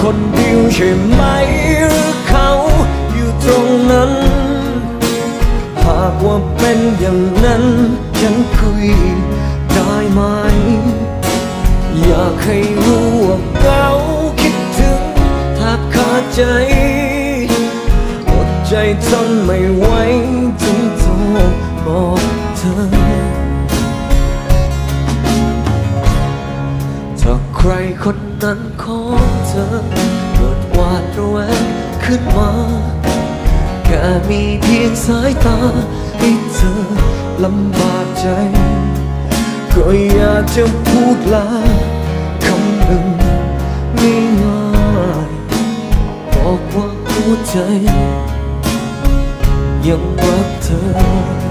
คนเดียวใช่ไหมหรือเขาอยู่ตรงนั้น หากว่าเป็นอย่างนั้นฉันคุยได้ไหม อยากให้รู้ว่าเขาคิดถึงแทบขาดใจอดใจทนไม่ไหวจึงโทรบอ ใครคนนั้นของเธอเกิดวาดระแวงขึ้นมาแค่มีเพียงสายตาให้เธอลำบากใจ ก็อยากจะพูดลาคำหนึ่งไม่ง่ายบอกว่าหัวใจ ยังรักเธอ